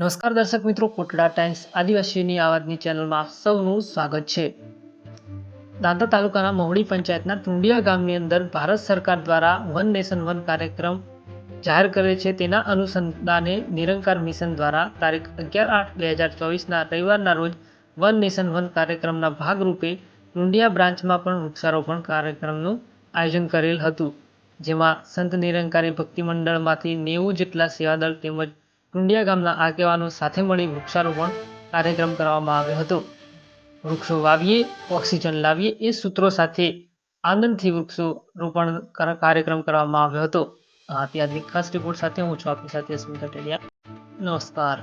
નમસ્કાર દર્શક મિત્રો, કોટડા ટાઈમ્સ આદિવાસીની આવાજની ચેનલમાં સૌનું સ્વાગત છે. દાંતા તાલુકાના મહુડી પંચાયતના ટુંડિયા ગામની અંદર ભારત સરકાર દ્વારા વન નેશન વન કાર્યક્રમ જાહેર કરે છે. તેના અનુસંધાને નિરંકાર મિશન દ્વારા તારીખ અગિયાર આઠ બે હજાર ચોવીસના રવિવારના રોજ વન નેશન વન કાર્યક્રમના ભાગરૂપે ટુંડિયા બ્રાન્ચમાં પણ વૃક્ષારોપણ કાર્યક્રમનું આયોજન કરેલ હતું. જેમાં સંત નિરંકારી ભક્તિ મંડળમાંથી નેવું જેટલા સેવાદળ તેમજ ટુંડિયા ગામના આગેવાનો સાથે મળી વૃક્ષારોપણ કાર્યક્રમ કરવામાં આવ્યો હતો. વૃક્ષો વાવીએ, ઓક્સિજન લાવીએ એ સૂત્રો સાથે આનંદથી વૃક્ષો રોપણ કાર્યક્રમ કરવામાં આવ્યો હતો. આ અત્યારની ખાસ રિપોર્ટ સાથે હું છું આપની સાથે સ્મિતા ટેલિયા નમસ્કાર.